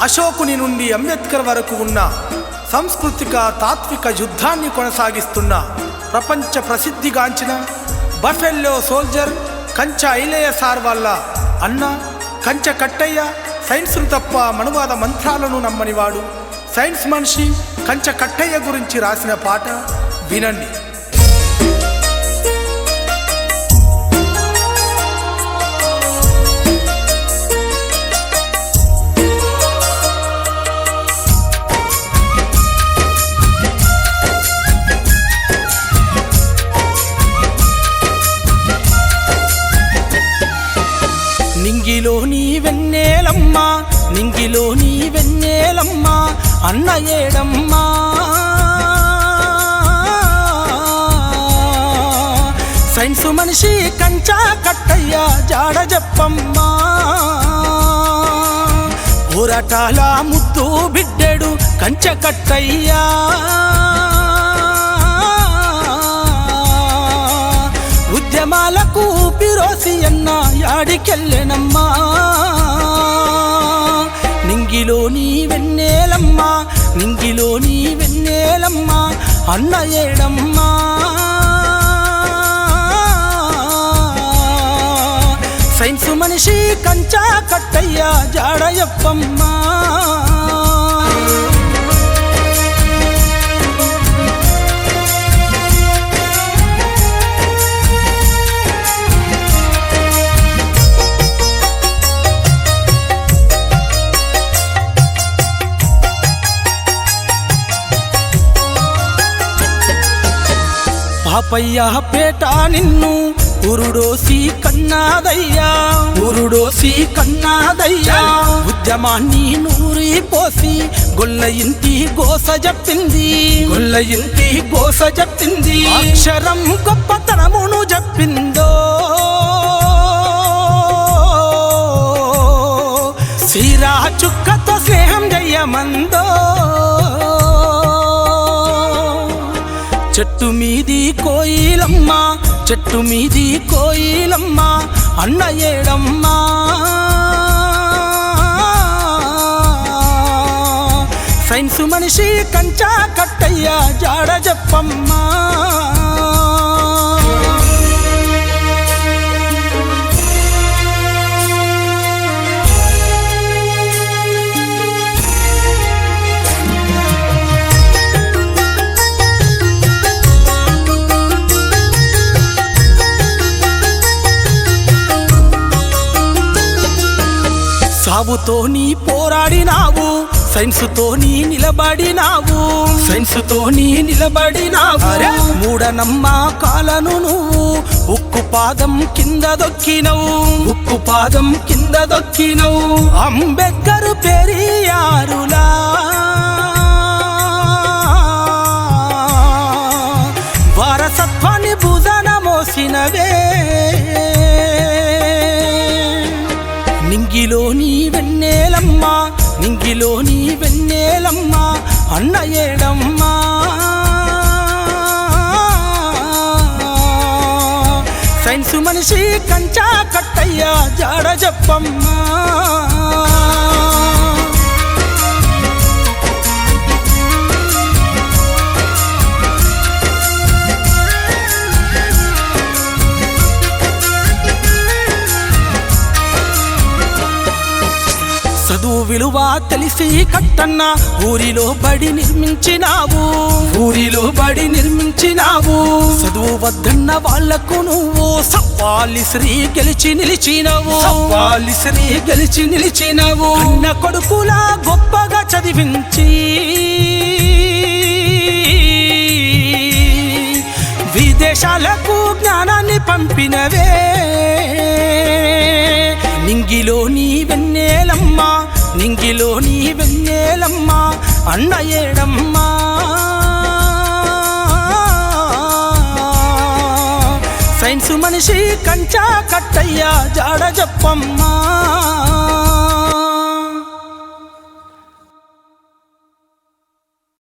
అశోకుని నుండి అంబేద్కర్ వరకు ఉన్న సాంస్కృతిక తాత్విక యుద్ధాన్ని కొనసాగిస్తున్న ప్రపంచ ప్రసిద్ధిగాంచిన buffalo soldier Kancha Ilaiah sir వాళ్ళ అన్న కంచ కట్టయ్య సైన్స్ను తప్ప మనువాద మంత్రాలను నమ్మనివాడు. సైన్స్ మనిషి కంచ కట్టయ్య గురించి రాసిన పాట వినండి. నింగిలో నీ వెన్నెలమ్మ అన్న ఏడమ్మా. సైన్స్ మనిషి కంచా కట్టయ్యా జాడ చెప్పమ్మా ఊరటాల ముద్దు బిడ్డెడు కంచ కట్టయ్యా. ఉద్యమాలకు పిరోసి అన్న యాడికెళ్ళెనమ్మా. అన్న ఏడమ్మా సైన్స్ మనిషి కంచా కట్టయ్యా జాడయప్పమ్మా పాపయ్య పేట నిన్ను. ఉరుడోసి కన్నాదయ్యా ఉరుడోసి కన్నాదయ్యా. ఉద్యమాన్ని నూరి పోసి గొల్ల ఇంటి గోస చెప్పింది గొల్ల ఇంటి గోస చెప్పింది అక్షరం గొప్పతనమును చెప్పిందో సీరా చుక్కతో స్నేహం చెయ్యమందో చెట్టు మీది కోయిలమ్మ చెట్టు మీది కోయిలమ్మ అన్న ఏడమ్మా. సైన్స్ మనిషి కంచా కట్టయ్య జాడ చెప్పమ్మా సావుతో నీ పోరాడినావు సైన్స్తో నీ నిలబడినావు సైన్స్తో నీ నిలబడినావు. మూఢనమ్మకాలను నువ్వు ఉక్కు పాదం కింద దొక్కినవు. ఉక్కు పాదం కింద దొక్కినవు. అంబేద్కర్ పెరియారులా. నింగిలో నీ వెన్నెలమ్మా నింగిలో నీ వెన్నెలమ్మా అన్న ఏడమ్మా సైన్స్ మనిషి కంచా కట్టయ్యా జాడ చెప్పమ్మా విలువ తెలిసి కట్టన్న. ఊరిలో బడి నిర్మించినావు. ఊరిలో బడి నిర్మించినావు. చదువు వద్దన్న వాళ్ళకు నువ్వు సవ్వాలి శ్రీ గెలిచి నిలిచినవు. సవ్వాలి శ్రీ గెలిచి నిలిచినవు. అన్న కొడుకులా గొప్పగా చదివించి విదేశాలకు జ్ఞానాన్ని పంపినవే. నింగిలో నీ వెన్నేలమ్మా నింగిలో నీ వెన్నెలమ్మా అన్న ఏడమ్మా. సైన్స్ మనిషి కంచా కట్టయ్యా జాడ చెప్పమ్మా